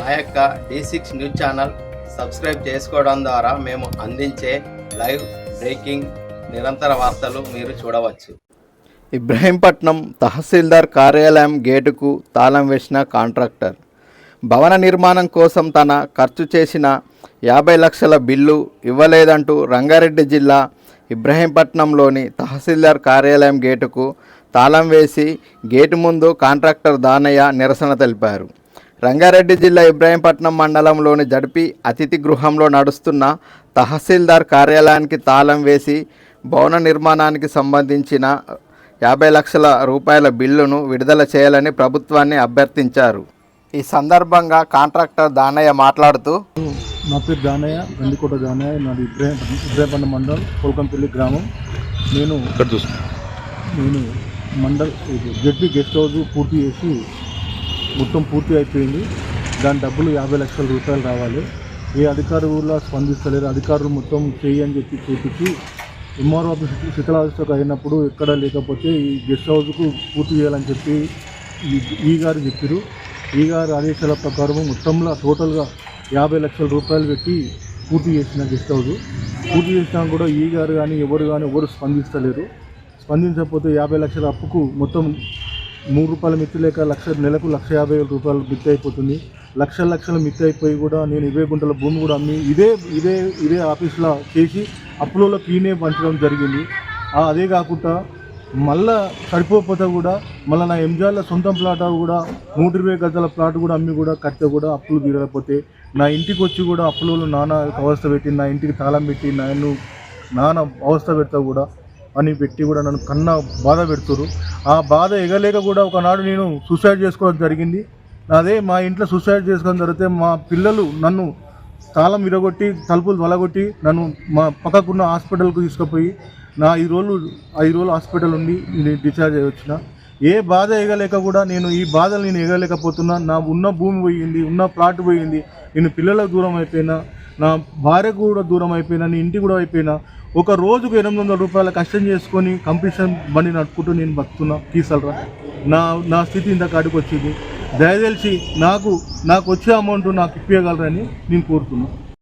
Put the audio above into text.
మా యొక్క D six news channel subscribe చేసుకోవడం ద్వారా మేము అందించే లైవ్ బ్రేకింగ్ నిరంతర వార్తలు మీరు చూడవచ్చు. ఇబ్రహీంపట్నం తహసీల్దార్ కార్యాలయం గేటుకు తాళం వేసిన కాంట్రాక్టర్. భవన నిర్మాణం కోసం తన ఖర్చు చేసిన యాభై లక్షల బిల్లు ఇవ్వలేదంటూ రంగారెడ్డి జిల్లా ఇబ్రహీంపట్నంలోని తహసీల్దార్ కార్యాలయం గేటుకు తాళం వేసి గేటు ముందు కాంట్రాక్టర్ దానయ్య నిరసన తెలిపారు. రంగారెడ్డి జిల్లా ఇబ్రాహీంపట్నం మండలంలోని జడిపి అతిథి గృహంలో నడుస్తున్న తహసీల్దార్ కార్యాలయానికి తాళం వేసి భవన నిర్మాణానికి సంబంధించిన యాభై లక్షల రూపాయల బిల్లును విడుదల చేయాలని ప్రభుత్వాన్ని అభ్యర్థించారు. ఈ సందర్భంగా కాంట్రాక్టర్ దానయ్య మాట్లాడుతూ నా పేరు దానయ్య గండికోట దానయ్య నాది ఇబ్రాహిం ఇబ్రాహింపట్నం మండలం కోల్కంపల్లి గ్రామం. నేను నేను మండల్ జడ్పీ గెస్ట్ హౌస్ పూర్తి చేసి మొత్తం పూర్తి అయిపోయింది. దాని డబ్బులు యాభై లక్షల రూపాయలు రావాలి. ఏ అధికారులు కూడా స్పందిస్తలేరు అధికారులు మొత్తం చేయి అని చెప్పి చేపించి ఎంఆర్ఓ ఆఫీస్ శిథిలావస్థకు అయినప్పుడు ఎక్కడ లేకపోతే ఈ గెస్ట్ హౌస్కు పూర్తి చేయాలని చెప్పి ఈ- ఈ గారు చెప్పారు ఈ గారి ఆదేశాల ప్రకారం మొత్తంలో టోటల్గా యాభై లక్షల రూపాయలు పెట్టి పూర్తి చేసిన గెస్ట్ హౌస్. పూర్తి చేసినా కూడా ఈ గారు కానీ ఎవరు కానీ ఎవరు స్పందిస్తలేరు. స్పందించకపోతే యాభై లక్షల అప్పుకు మొత్తం మూడు రూపాయల మిత్తి లేక లక్ష నెలకు లక్ష యాభై వేల రూపాయలు మిత్తి అయిపోతుంది. లక్షల లక్షల మిత్తి అయిపోయి కూడా నేను ఇరవై గుంటల భూమి కూడా అమ్మి ఇదే ఇదే ఇదే ఆఫీస్లో చేసి అప్పులలో క్లీనే పంచడం జరిగింది. అదే కాకుండా మళ్ళా సరిపోకపోతే కూడా మళ్ళీ నా ఎంజాల సొంతం ప్లాట్ కూడా నూట ఇరవై గజాల ప్లాట్ కూడా అమ్మి కూడా కడితే కూడా అప్పులు తీరకపోతే నా ఇంటికి వచ్చి కూడా అప్పులలో నాన్న అవస్థ పెట్టి నా ఇంటికి తాళం పెట్టి నన్ను నాన్న అవస్థ పెడతా కూడా అని పెట్టి కూడా నన్ను కన్నా బాధ పెడుతురు ఆ బాధ ఎగలేక కూడా ఒకనాడు నేను సూసైడ్ చేసుకోవడం జరిగింది. అదే మా ఇంట్లో సూసైడ్ చేసుకోవడం జరిగితే మా పిల్లలు నన్ను తాళం విరగొట్టి తలుపులు వలగొట్టి నన్ను మా పక్కకున్న హాస్పిటల్కు తీసుకుపోయి నా ఐదు రోజులు ఐదు రోజులు హాస్పిటల్ ఉండి నేను డిశ్చార్జ్ అయ్యి వచ్చిన. ఏ బాధ ఎగలేక కూడా నేను ఈ బాధలు నేను ఎగలేకపోతున్నా. నా ఉన్న భూమి పోయింది ఉన్న ప్లాట్ పోయింది. నేను పిల్లలకు దూరం అయిపోయినా నా భార్యకు కూడా దూరం అయిపోయినా నీ ఇంటి కూడా అయిపోయినా. ఒక రోజుకు ఎనిమిది వందల రూపాయలు కష్టం చేసుకొని కంపిటీషన్ బండి నడుపుకుంటూ నేను బతుకున్నా తీసలరా నా నా స్థితి ఇంత కాడికి వచ్చింది. దయచేసి నాకు నాకు వచ్చే అమౌంట్ నాకు ఇప్పగలరని నేను కోరుతున్నాను